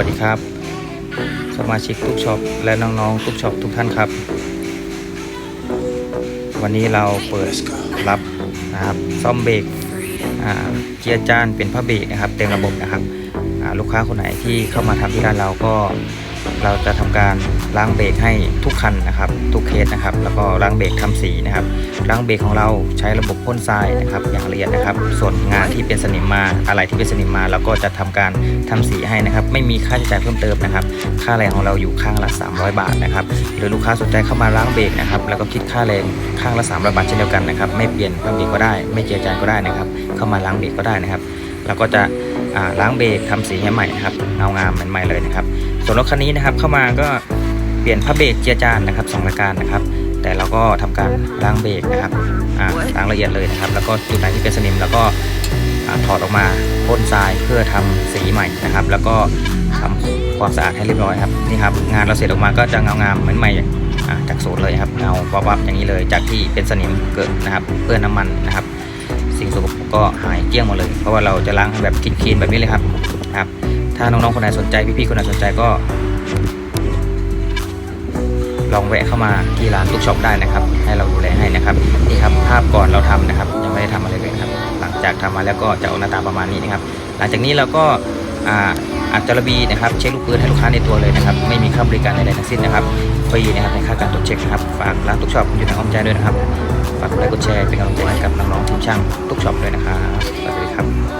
วัสดีครับ สมาชิกทุกช็อปและน้องๆทุกช็อปทุกท่านครับ วันนี้เราเปิดรับนะครับซ่อมเบรกเกียร์จานเป็นผ้าเบรกนะครับเต็มระบบนะครับลูกค้าคนไหนที่เข้ามาทำที่ร้านเราก็ เราจะทำการล้างเบรกให้ทุกคันนะครับ ทุกเคสนะครับ แล้วก็ล้างเบรกทำสีนะครับล้างเบรกของเราใช้ระบบพ่นทรายนะครับ อย่างละเอียดนะครับ ส่วนงานที่เป็นสนิมมาอะไรที่เป็นสนิมมาเราก็จะทำการทำสีให้นะครับ ไม่มีค่าใช้จ่ายเพิ่มเติมนะครับ ค่าแรงของเราอยู่ข้างละ 300 บาทนะครับหรือลูกค้าสนใจเข้ามาล้างเบรกนะครับ แล้วก็คิดค่าแรงข้างละ300บาทเช่นเดียวกันนะครับ ไม่เปลี่ยนผ้าเบรกก็ได้ ไม่เจียร์จานก็ได้นะครับ เข้ามาล้างเบรกก็ได้นะครับเราก็จะ ล้างเบรกทำสีให้ใหม่นะครับเงางามเหมือนใหม่เลยนะครับ ส่วนรถคันนี้นะครับเข้ามาก็เปลี่ยนผ้าเบรกเจียจานนะครับสองรายการนะครับ แต่เราก็ทำการล้างเบรกนะครับล้างละเอียดเลยนะครับ แล้วก็จุดไหนที่เป็นสนิมแล้วก็ถอดออกมาพ่นทรายเพื่อทำสีใหม่นะครับ แล้วก็ทำความสะอาดให้เรียบร้อยครับนี่ครับงานเราเสร็จออกมาก็จะเงางามเหมือนใหม่จากศูนย์เลยครับเงาวับๆอย่างนี้เลยจากที่เป็นสนิมเกิดนะครับเปื้อนน้ำมันนะครับ ก็หายเกลี้ยงหมดเลย เพราะว่าเราจะล้างแบบคลีนๆแบบนี้เลยครับครับ ถ้าน้องๆคนไหนสนใจพี่ๆคนไหนสนใจก็ลองแวะเข้ามาที่ร้านตุ๊กช็อปได้นะครับ ให้เราดูแลให้นะครับนี่ครับภาพก่อนเราทำนะครับ ยังไม่ได้ทำอะไรเลยครับ หลังจากทำมาแล้วก็จะออกหน้าตาประมาณนี้นะครับ หลังจากนี้เราก็อ่า อัดจระบีนะครับเช็คลูกปืนให้ลูกค้าในตัวเลยนะครับไม่มีค่าบริการใดๆทั้งสิ้นนะครับฟรีนะครับในค่าการตรวจเช็คนะครับฝากร้านทุกช็อปอยู่ในอ้อมใจด้วยนะครับฝากกดไลค์กดแชร์เป็นกำลังใจให้กับน้องๆทีมช่างทุกช็อปด้วยนะครับสวัสดีครับ